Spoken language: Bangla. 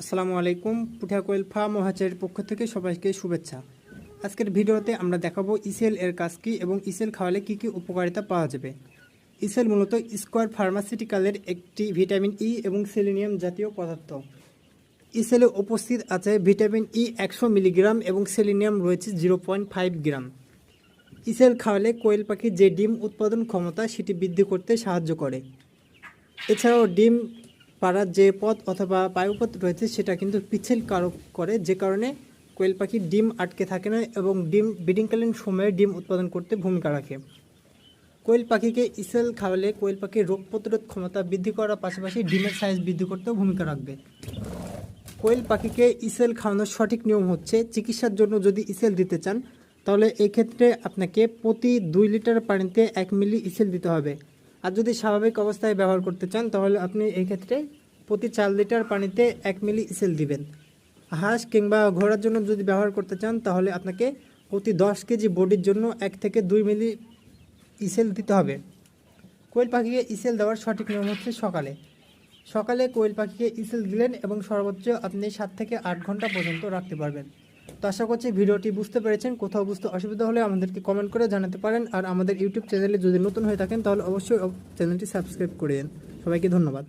আসসালামু আলাইকুম, পুঠিয়া কোয়েল ফার্ম ও পক্ষ থেকে সবাইকে শুভেচ্ছা। আজকের ভিডিওতে আমরা দেখাবো ইসেল এর কাজ কী এবং ইসেল খাওয়ালে কী কী উপকারিতা পাওয়া যাবে। ইসেল মূলত স্কোয়ার ফার্মাসিউটিক্যালের একটি ভিটামিন ই এবং সেলিনিয়াম জাতীয় পদার্থ। ইসেলে উপস্থিত আছে ভিটামিন ই একশো মিলিগ্রাম এবং সেলিনিয়াম রয়েছে জিরো পয়েন্ট ফাইভ গ্রাম। ইসেল খাওয়ালে কোয়েল পাখির যে ডিম উৎপাদন ক্ষমতা সেটি বৃদ্ধি করতে সাহায্য করে। এছাড়াও ডিম পাড়ার যে পথ অথবা বায়ুপথ রয়েছে, সেটা কিন্তু পিছেল কারক করে। যে কারণে কোয়েল পাখির ডিম আটকে থাকে না এবং ডিম ব্রিডিংকালীন সময়ে ডিম উৎপাদন করতে ভূমিকা রাখে। কোয়েল পাখিকে ইসেল খাওয়ালে কোয়েল পাখির রোগ প্রতিরোধ ক্ষমতা বৃদ্ধি করার পাশাপাশি ডিমের সাইজ বৃদ্ধি করতেও ভূমিকা রাখবে। কোয়েল পাখিকে ইসেল খাওয়ানোর সঠিক নিয়ম হচ্ছে, চিকিৎসার জন্য যদি ইসেল দিতে চান, তাহলে এই ক্ষেত্রে আপনাকে প্রতি দুই লিটার পানিতে এক মিলি ইসেল দিতে হবে। আর যদি স্বাভাবিক অবস্থায় ব্যবহার করতে চান, তাহলে আপনি এই ক্ষেত্রে প্রতি চার লিটার পানিতে এক মিলি ইসেল দিবেন। হাঁস কিংবা ঘোড়ার জন্য যদি ব্যবহার করতে চান, তাহলে আপনাকে প্রতি দশ কেজি বডির জন্য এক থেকে দুই মিলি ইসেল দিতে হবে। কোয়েল পাখিকে ইসেল দেওয়ার সঠিক নিয়ম হচ্ছে সকালে। সকালে কোয়েল পাখিকে ইসেল দিলেন এবং সর্বোচ্চ আপনি সাত থেকে আট ঘণ্টা পর্যন্ত রাখতে পারবেন। তো আশা করছি ভিডিওটি বুঝতে পেরেছেন। কোথাও বুঝতে অসুবিধা হলে আমাদেরকে কমেন্ট করে জানাতে পারেন। আর আমাদের ইউটিউব চ্যানেলে যদি নতুন হয়ে থাকেন, তাহলে অবশ্যই চ্যানেলটি সাবস্ক্রাইব করে দিন। সবাইকে ধন্যবাদ।